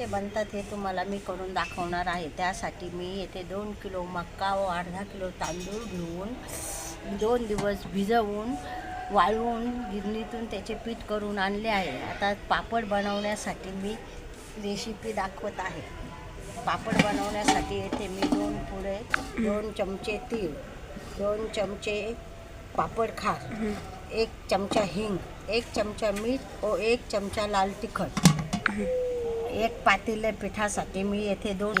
कसे बनतात हे तुम्हाला मी करून दाखवणार आहे. त्यासाठी मी येथे दोन किलो मक्का व अर्धा किलो तांदूळ घेऊन दोन दिवस भिजवून वाळवून गिरणीतून त्याचे पीठ करून आणले आहे. आता पापड बनवण्यासाठी मी रेसिपी दाखवत आहे. पापड बनवण्यासाठी येथे मी दोन पुढे दोन चमचे तीळ दोन चमचे पापड खार एक चमचा हिंग एक चमचा मीठ व एक चमचा लाल तिखट. एक पातेल्या पिठासाठी मी येथे दोन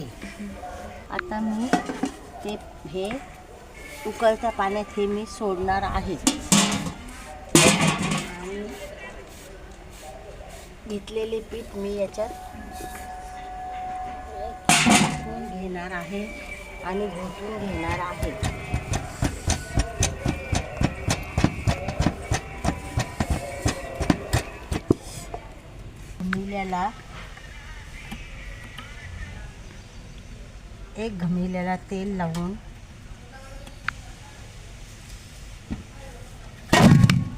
आता मी ते हे उकळत्या पाण्यात हे मी सोडणार आहे. आणि घेतलेले पीठ मी याच्यात घेणार आहे आणि घोटून घेणार आहे. घमिल्याला एक घमिल्याला तेल लावून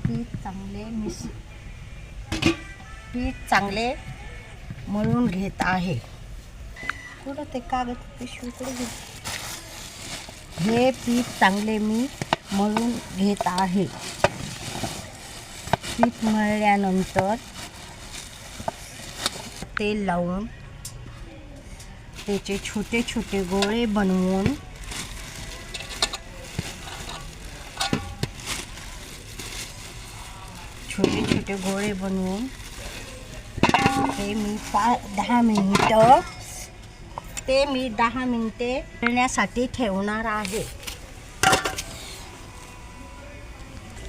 पीठ चांगले मिस पीठ चांगले मळून घेत आहे. कुठं ते कागद पिशवीकडे घे हे पीठ चांगले मी मळून घेत आहे. पीठ मळल्यानंतर तेल लावून त्याचे छोटे छोटे गोळे बनवून छोटे छोटे गोळे बनवून ते मी पा दहा मिनटं ते मी दहा मिनटे करण्यासाठी ठेवणार आहे.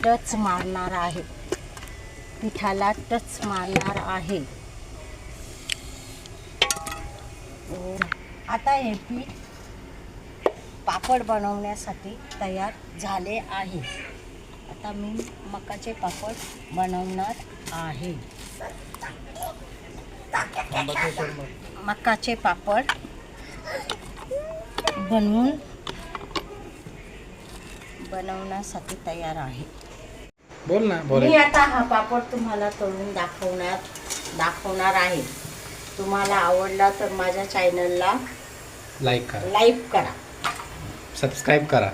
टच मारणार आहे. पिठाला टच मारणार आहे. आता हे पीठ पापड बनवण्यासाठी तयार झाले आहे. आता मी मकाचे पापड बनवणार आहे. मकाचे पापड बनवून बनवण्यासाठी तयार आहे. बोल ना मी आता हा पापड तुम्हाला तळून दाखवणार दाखवणार आहे. तुम्हाला आवडला तर माझ्या चॅनलला लाईक करा. लाईक करा. सबस्क्राईब करा.